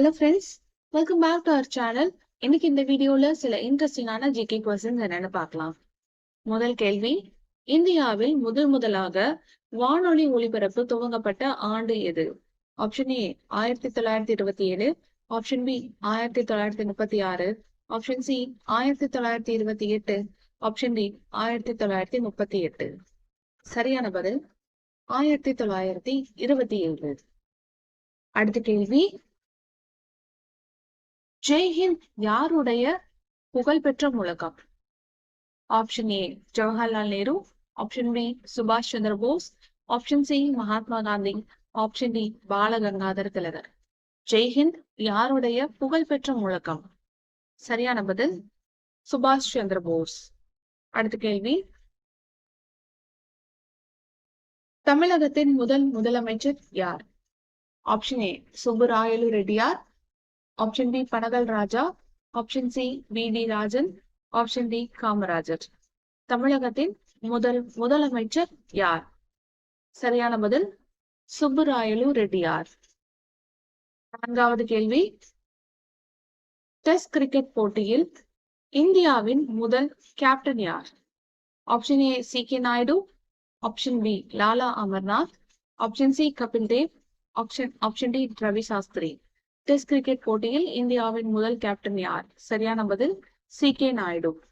Hello friends welcome back to our channel இன்னைக்கு இந்த வீடியோல சில இன்ட்ரெஸ்டிங்கான ஜிகே கொஸ்டின்ஸ் என்னன்னு பார்க்கலாம். முதல் கேள்வி இந்தியாவில் முதல் முதலாக வானொலி ஒளிபரப்பு துவங்கப்பட்ட ஆண்டு எது? ஆப்ஷன் ஏ ஆயிரத்தி தொள்ளாயிரத்தி இருபத்தி ஏழு. ஆப்ஷன் பி ஆயிரத்தி தொள்ளாயிரத்தி முப்பத்தி ஆறு. ஆப்ஷன் சி ஆயிரத்தி தொள்ளாயிரத்தி இருபத்தி எட்டு. ஆப்ஷன் டி ஆயிரத்தி தொள்ளாயிரத்தி முப்பத்தி எட்டு. சரியான பதில் ஆயிரத்தி தொள்ளாயிரத்தி இருபத்தி ஏழு. அடுத்த கேள்வி ஜெய்ஹிந்த் யாருடைய புகழ்பெற்ற முழக்கம் option A Jawaharlal Nehru option B சுபாஷ் Chandra Bose option C Mahatma Gandhi option D Balagangadhar Tilak Jai Hind யாருடைய புகழ்பெற்ற முழக்கம் சரியான பதில் சுபாஷ் சந்திர போஸ் அடுத்த கேள்வி. தமிழகத்தின் முதல் முதலமைச்சர் யார்? Option A Subbarayalu Reddiar option B Panagal Raja option C V D Rajan option D Kamarajar தமிழகத்தின் முதல் முதலமைச்சர் யார்? சரியான பதில் சுப்புராயலு ரெட்டியார். நான்காவது கேள்வி. டெஸ்ட் கிரிக்கெட் போட்டியில் இந்தியாவின் முதல் கேப்டன் யார்? Option A C K Naidu option B Lala Amarnath option C Kapil Dev option option D Ravi Shastri test cricket போட்டியில் இந்தியாவின் முதல் கேப்டன் யார்? சரியான பதில் சி கே நாயுடு.